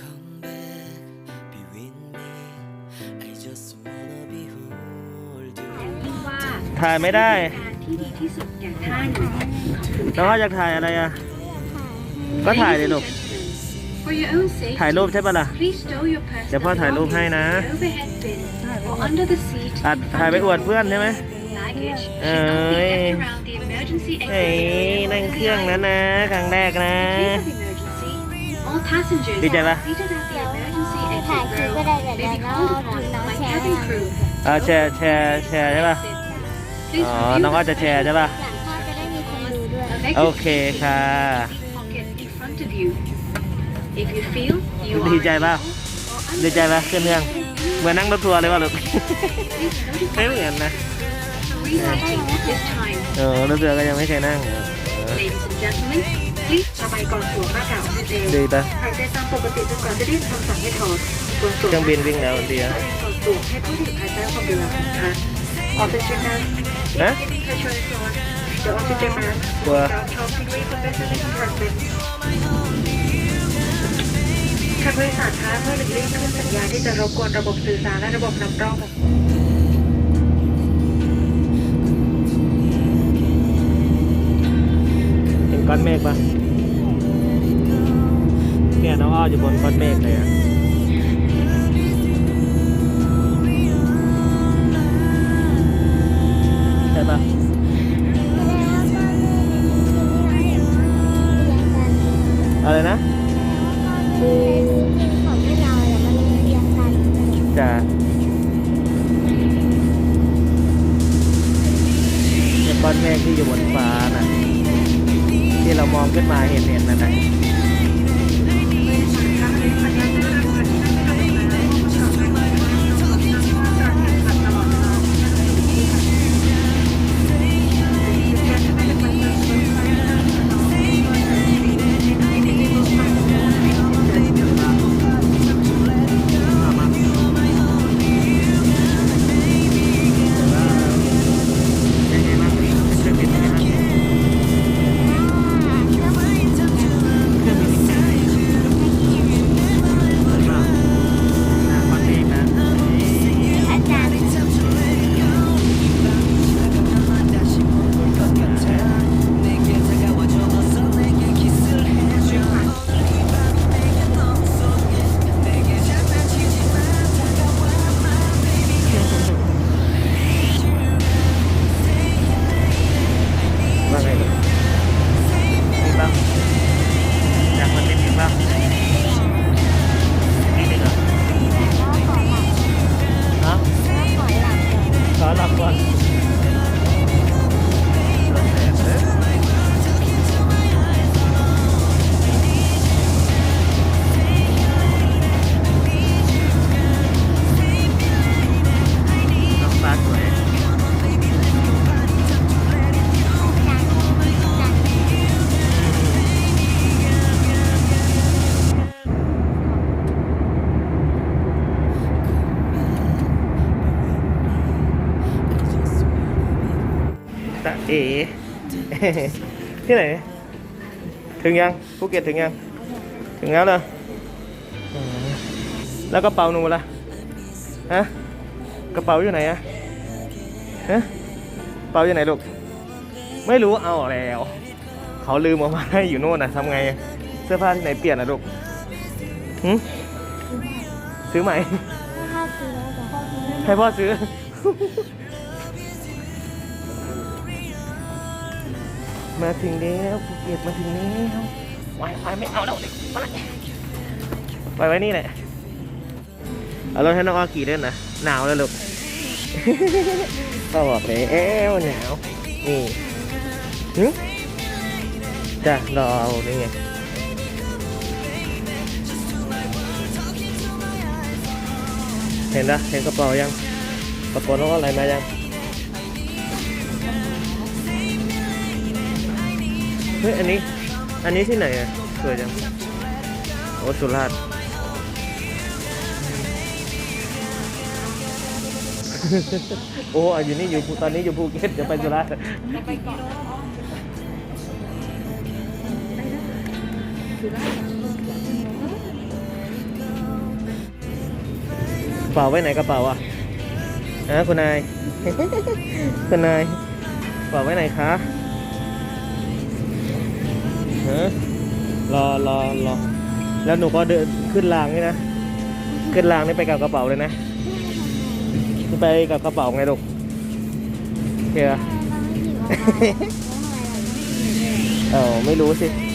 Come back, be with me. I just wanna behold you. ว่าถ่ายไม่ได้ การที่ดีที่สุดแก่ท่านน้องอ้ออยากถ่ายอะไรอะ ก็ถ่ายเลยลูก For your own sake ถ่ายรูปใช่ปะล่ะ please stow your personal เดี๋ยวพ่อถ่ายรูปให้นะ belongings in the overhead bin or under the seat อัด in ถ่ายไป front อว of ดเพื่อนใช่ไหม you. Luggage should เอ้ not be ย left around the emergency เฮ้ย exit นั่งเครื่องนั้นนะ ครั้งแรกนะ In case of emergency, all passengers ดีใจปะ seated at the emergency ถ่าย exit คลิป row ก็ได้แต่ may เดี๋ยว be น้อง called ถึ upon งน้อง by แชร์ cabin crew. อ่าแชร์แชร์แชร์ใช่ป่ะ Please อ๋อ review น้องอ้อ the จะแชร์ใช่ป่ะ หลังพ่อจะได้มีคนดูด้วย special โอเคค่ะ pocket in front of you. If you feel you ดี are ใจป่ะ or ดีใจป่ะขึ้นเครื่องเหมือนนั่งรถทัวร์เลยป่ะลูก please ไม่ notify เหมือนนะ for rewriting at this time. เออรถเรือก็ยังไม่เคยนั่งเออ Ladies and gentlemen, please ทำไมก่อนสวมหน้ากากออกซิเจนดีป่ะหายใจตามปกติจนกว่าจะได้คำสั่งให้ถอดส่วนสวมเครื่องบินวิ่งแล้วดีอะก่อนสวมให้ผู้ที่หายใจความเดือดนะคะออกซิเจนนั้นฮะที่เคยช่วยสอนเดี๋ยวออกซิเจนนั้นกลัวเราชอบที่ด้วยคนเป็นที่ทำเป็นทางบริษัทคะเพื่อหลีกเลี่ยงคลื่นสัญญาณที่จะรบกวนระบบสื่อสารและระบบนำร่อง อนเมฆปะเนี่ยน้องอ้ออยู่บนก้อนเมฆเลยอะใช่ปะอะไรนะของที่เราเนี่มันเรียกันจะเป็นก้อนเมฆที่อยู่บนฟ้าน่ะ ที่เรามองขึ้นมาเห็นเห็นนั่นนะ เอ๋ที่ไหน ถึงยังภูเก็ตถึงยัง ถึงแล้วเหรออืมแล้วกระเป๋าหนูล่ะฮะกระเป๋าอยู่ไหนอะฮะกระเป๋าอยู่ไหนลูกไม่รู้เอาแล้วเขาลืมเอามาให้อยู่โน่นนะทำไงเสื้อผ้าที่ไหนเปลี่ยนนะลูกหึซื้อใหม่ถ้าซื้อแล้วจะพ่อซื้อให้พ่อซื้อ มาถึงแล้วภูเก็ตมาถึงแล้วไวไฟไม่เอาแล้วเด็กไปไปไว้นี่แหละเอารถให้น้องอ้อขี่เล่นนะหนาวแล้วลูกก็บอกเลยเอ๊ะหนาวนี่หึจ้ะรอเอานี่ไงเห็นนะเห็นกระเป๋ายังกระเป๋าน้องอะไรมายัง เฮ้ยอันนี้ อันนี้ที่ไหนอะสวยจังโอ้สุราษฎร์โอ้อยู่นี่อยู่ภูตอนนี้อยู่ภูเก็ตจะไปสุราษฎร์เป๋าไว้ไหนกระเป๋าอะฮะคุณนาย คุณนายกระเป๋าไว้ไหนคะ ฮะรอรอรอแล้วหนูก็เดินขึ้นรางนี่นะ ขึ้นรางนี่ไปกับกระเป๋าเลยนะไปกับกระเป๋าไงลูกโอเคอะเราไม่หยิบเอาไว้แล้วทำไมเราต้องหยิบด้วยเออไม่รู้สิเ